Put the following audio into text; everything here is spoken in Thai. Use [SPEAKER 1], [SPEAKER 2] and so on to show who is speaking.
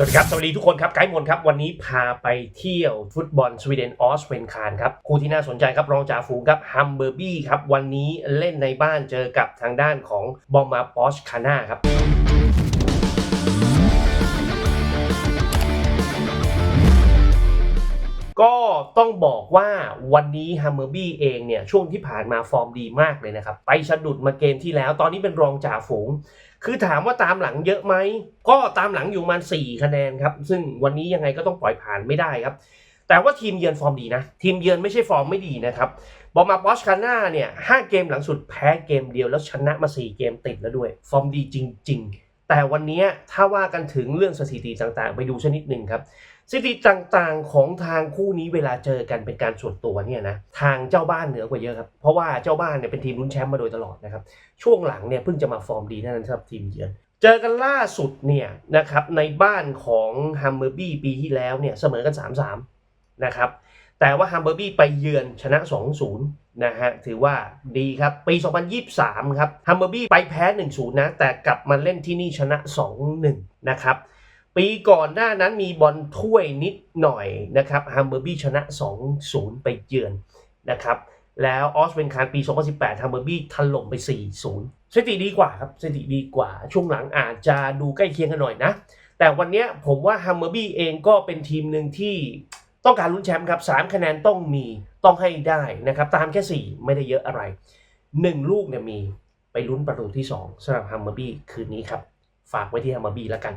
[SPEAKER 1] สวัสดีครับ สวัสดีทุกคนครับ ไกด์มนครับ วันนี้พาไปเที่ยวฟุตบอลสวีเดนออสเวนคานครับ คู่ที่น่าสนใจครับ รองจ่าฝูงครับฮัมเบอร์บี้ครับ วันนี้เล่นในบ้านเจอกับทางด้านของบอมมาปอชคาน่าครับ ต้องบอกว่าวันนี้ฮัมเมอร์บี้เองเนี่ยช่วงที่ผ่านมาฟอร์มดีมากเลยนะครับ ไปสะดุดมาเกมที่แล้ว ตอนนี้เป็นรองจ่าฝูง คือถามว่าตามหลังเยอะไหม ก็ตามหลังอยู่มาณ4คะแนนครับ ซึ่งวันนี้ยังไงก็ต้องปล่อยผ่านไม่ได้ครับ แต่ว่าทีมเยือนฟอร์มดีนะ ทีมเยือนไม่ใช่ฟอร์มไม่ดีนะครับบอมาปอชคาน่าเนี่ยห้าเกมหลังสุดแพ้เกมเดียวแล้วชนะมา4เกมติดแล้วด้วย ฟอร์มดีจริง ๆ แต่วันนี้ถ้าว่ากันถึงเรื่องสถิติต่างๆ ไปดูชนิดหนึ่งครับสถิติต่างๆของทางคู่นี้เวลาเจอกันเป็นการส่วนตัวเนี่ยนะทางเจ้าบ้านเหนือกว่าเยอะครับเพราะว่าเจ้าบ้านเนี่ยเป็นทีมลุ้นแชมป์มาโดยตลอดนะครับช่วงหลังเนี่ยเพิ่งจะมาฟอร์มดีเท่านั้นสำหรับทีมเยือนเจอกันล่าสุดเนี่ยนะครับในบ้านของฮัมเบอร์บี้ปีที่แล้วเนี่ยเสมอกัน 3-3 นะครับแต่ว่าฮัมเบอร์บี้ไปเยือนชนะ 2-0 นะฮะถือว่าดีครับ ปี 2023 ครับฮัมเบอร์บี้ไปแพ้ 1-0 นะ แต่กลับมาเล่นที่นี่ชนะ 2-1 นะครับ ปีก่อนหน้านั้นมีบอลถ้วยนิดหน่อยนะครับฮัมเบอร์บี้ชนะ 2-0 ไปเยือนนะครับแล้วออสเวนคานปี 2018ฮัมเบอร์บี้ถล่มไป 4-0สถิติดีกว่าครับสถิติดีกว่า ช่วงหลังอาจจะดูใกล้เคียงกันหน่อยนะ แต่วันนี้ผมว่าฮัมเบอร์บี้เองก็เป็นทีมหนึ่งที่ ต้องการลุ้นแชมป์ครับ3คะแนนต้องมีต้องให้ได้นะครับ ตามแค่ 4 ไม่ได้เยอะอะไร 1 ลูกเนี่ยมีไปลุ้นประตูที่ 2สำหรับฮัมเบอร์บี้คืนนี้ครับ ฝากไว้ที่ฮัมเบอร์บี้แล้วกัน